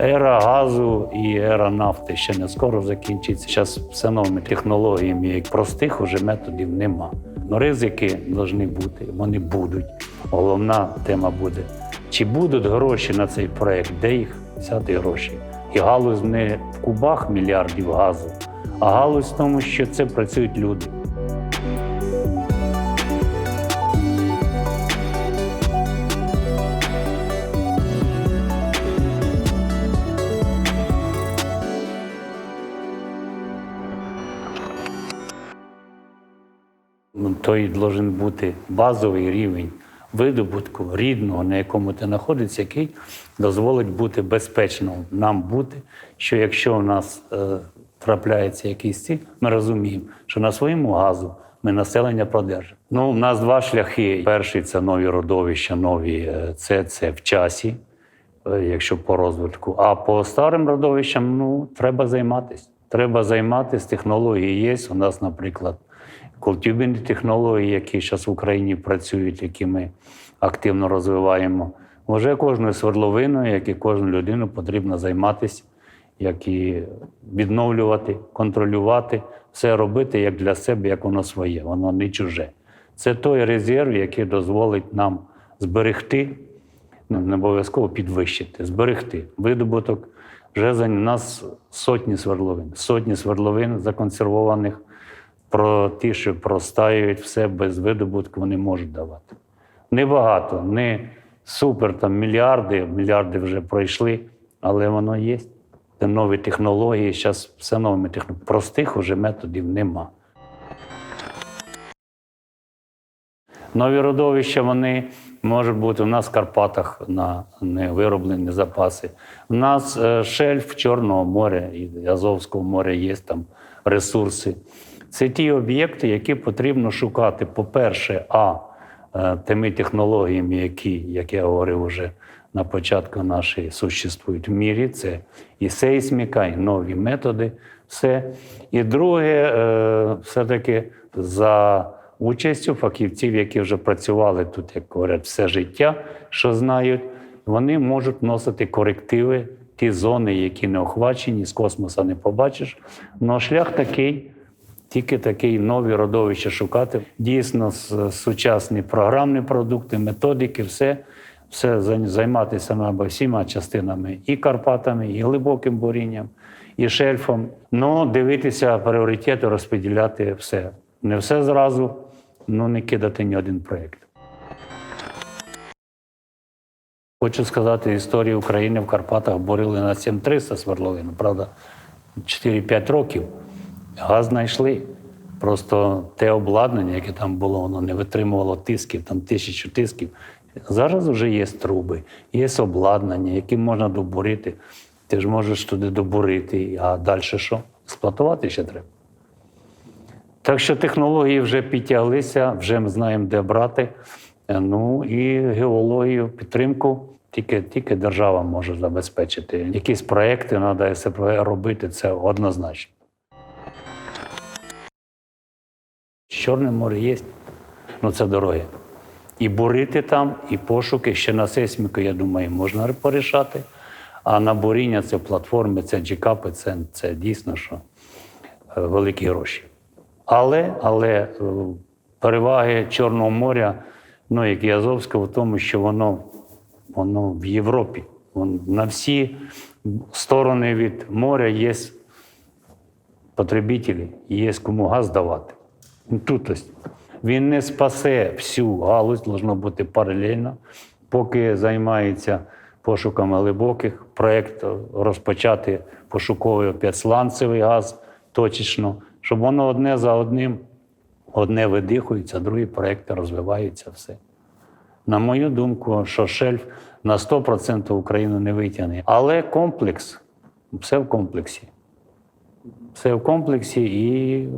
Ера газу і ера нафти ще не скоро закінчиться. Зараз все новими технологіями, як простих уже методів нема. Ну, ризики повинні бути, вони будуть. Головна тема буде: чи будуть гроші на цей проект, де їх взяти гроші? І галузь не в кубах мільярдів газу, а галузь в тому, що це працюють люди. Ну, той должен бути базовий рівень видобутку рідного, на якому ти знаходиться, який дозволить бути безпечно нам бути. Що якщо у нас е, трапляється якийсь ціль, ми розуміємо, що на своєму газу ми населення продержимо. Ну, у нас два шляхи. Перший це нові родовища, нові е, це, це в часі, е, якщо по розвитку. А по старим родовищам ну, треба займатися. Треба займатися, технології є. У нас, наприклад, культюбінні технології, які зараз в Україні працюють, які ми активно розвиваємо. Вже кожною свердловиною, як і кожну людину, потрібно займатися, як і відновлювати, контролювати, все робити як для себе, як воно своє, воно не чуже. Це той резерв, який дозволить нам зберегти, ну, не обов'язково підвищити, зберегти видобуток. Вже за нас сотні свердловин, сотні свердловин законсервованих про ті, що простаюють все без видобутку, вони можуть давати. Небагато, не супер там мільярди, мільярди вже пройшли, але воно є. Це нові технології, зараз все новими технологіями. Простих уже методів нема. Нові родовища вони можуть бути у нас в Карпатах на невироблені запаси. У нас е, шельф Чорного моря і Азовського моря є там ресурси. Це ті об'єкти, які потрібно шукати. По-перше, а е, тими технологіями, які, як я говорив вже на початку нашої существують в мірі, це і сейсміка, і нові методи. Все. І друге, е, все-таки за участю фахівців, які вже працювали тут, як говорять, все життя, що знають, вони можуть вносити корективи, ті зони, які не охвачені, з космоса не побачиш. Ну, шлях такий. Тільки такі нові родовища шукати. Дійсно, сучасні програмні продукти, методики, все, все займатися треба всіма частинами і Карпатами, і глибоким бурінням, і шельфом. Ну, дивитися пріоритети, розподіляти все. Не все зразу, ну не кидати ні один проєкт. Хочу сказати, історію України в Карпатах борили на 7300 свердловин. Правда, 4-5 років. Газ знайшли. Просто те обладнання, яке там було, воно не витримувало тисків, там тисячу тисків. Зараз вже є труби, є обладнання, яким можна добурити. Ти ж можеш туди добурити, а далі що? Експлуатувати ще треба. Так що технології вже підтяглися, вже ми знаємо, де брати. Е, Ну і геологію, підтримку тільки, тільки держава може забезпечити. Якісь проекти треба робити, це однозначно. Чорне море є, ну це дороги. І бурити там, і пошуки. Ще на сейсміку, я думаю, можна порішати. А на буріння це платформи, це джекапи, це, це дійсно що е, великі гроші. Але, але е, переваги Чорного моря, ну як і Азовського, в тому, що воно, воно в Європі. Вон, на всі сторони від моря є потребителі, є кому газ давати. Тут ось. Він не спасе всю галузь, должно бути паралельно, поки займається пошуками глибоких. Проєкт розпочати пошуковий п'ятсланцевий газ точечно, щоб воно одне за одним, одне видихується, другі проєкти розвиваються все. На мою думку, що шельф на 100% Україну не витягне. Але комплекс, все в комплексі. Все в комплексі і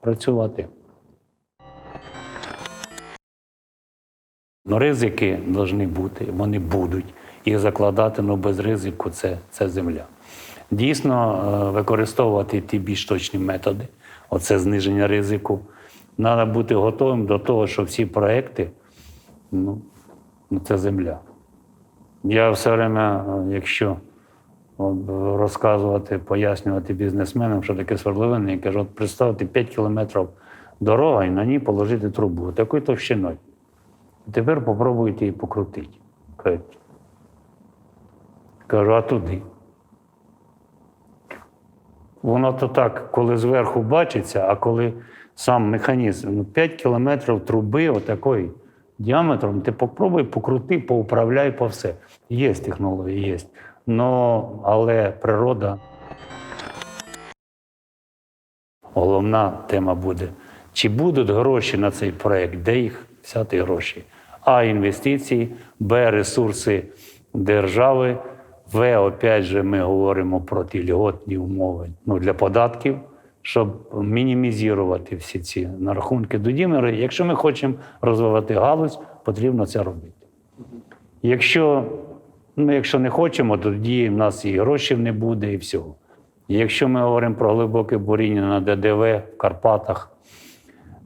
працювати. Ну, ризики повинні бути, вони будуть. Їх закладати ну, без ризику це, це земля. Дійсно, е, використовувати ті більш точні методи, оце зниження ризику. Треба бути готовим до того, що всі проекти ну, ну, це земля. Я все время, е, якщо розказувати, пояснювати бізнесменам, що таке свердловина. Я кажу, от представте 5 кілометрів дорога і на ній положити трубу, такою товщиною. Тепер попробуйте її покрутити. Кажуть. Кажу, а туди. Воно то так, коли зверху бачиться, а коли сам механізм, ну, 5 кілометрів труби отакої діаметром, ти попробуй покрути, поуправляй по все. Є технології, є. Но, але природа. Головна тема буде, чи будуть гроші на цей проект, де їх взяти гроші? А інвестиції, Б ресурси держави, В, опять же, ми говоримо про ті льготні умови ну, для податків, щоб мінімізувати всі ці нарахунки. Тоді ми, якщо ми хочемо розвивати галузь, потрібно це робити. Якщо, ну, якщо не хочемо, то тоді в нас і грошей не буде, і всього. Якщо ми говоримо про глибоке буріння на ДДВ в Карпатах,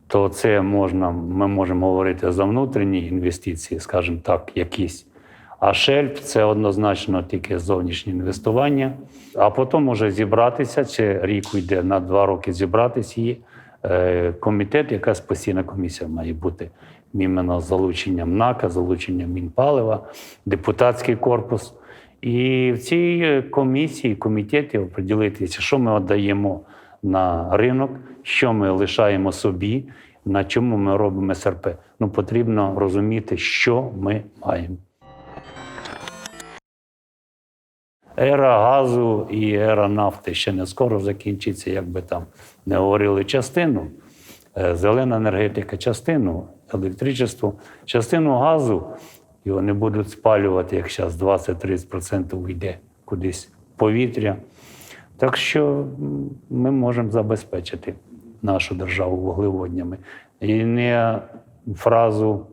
то це можна, ми можемо говорити за внутрішні інвестиції, скажімо так, якісь. А шельф це однозначно тільки зовнішнє інвестування. А потім може зібратися, чи рік йде на два роки зібратися і е, комітет, якась постійна комісія має бути іменно з залученням НАКа, залученням Мінпалива, депутатський корпус. І в цій комісії, комітеті оприділитися, що ми віддаємо на ринок, що ми лишаємо собі, на чому ми робимо СРП. Ну, потрібно розуміти, що ми маємо. Ера газу і ера нафти ще не скоро закінчиться, як би там не говорили частину. Е, Зелена енергетика, частину електричество, частину газу його не будуть спалювати, як зараз 20-30% йде кудись в повітря. Так що ми можемо забезпечити нашу державу вуглеводнями. І не фразу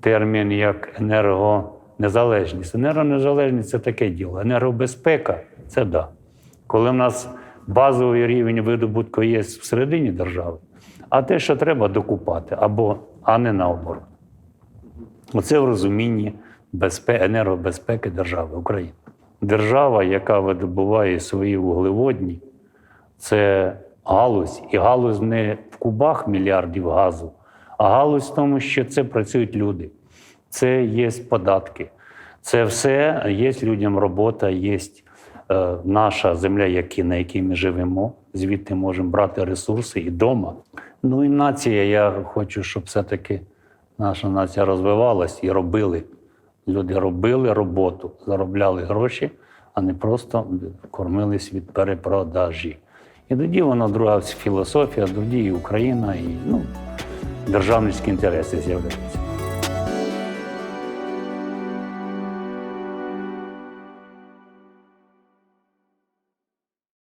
термін як енергонезалежність. Енергонезалежність це таке діло. Енергобезпека це да. Коли в нас базовий рівень видобутку є всередині держави, а те, що треба, докупати, або, а не наоборот. Оце в розумінні безпе... енергобезпеки держави України. Держава, яка видобуває свої вуглеводні, це галузь. І галузь не в кубах мільярдів газу, а галузь в тому, що це працюють люди, це є податки, це все є людям робота, є е, наша земля, на якій ми живемо. Звідти можемо брати ресурси і вдома. Ну і нація, я хочу, щоб все-таки наша нація розвивалась і робили. Люди робили роботу, заробляли гроші, а не просто кормились від перепродажі. І тоді вона друга філософія, тоді і Україна, і ну, державницькі інтереси з'являються.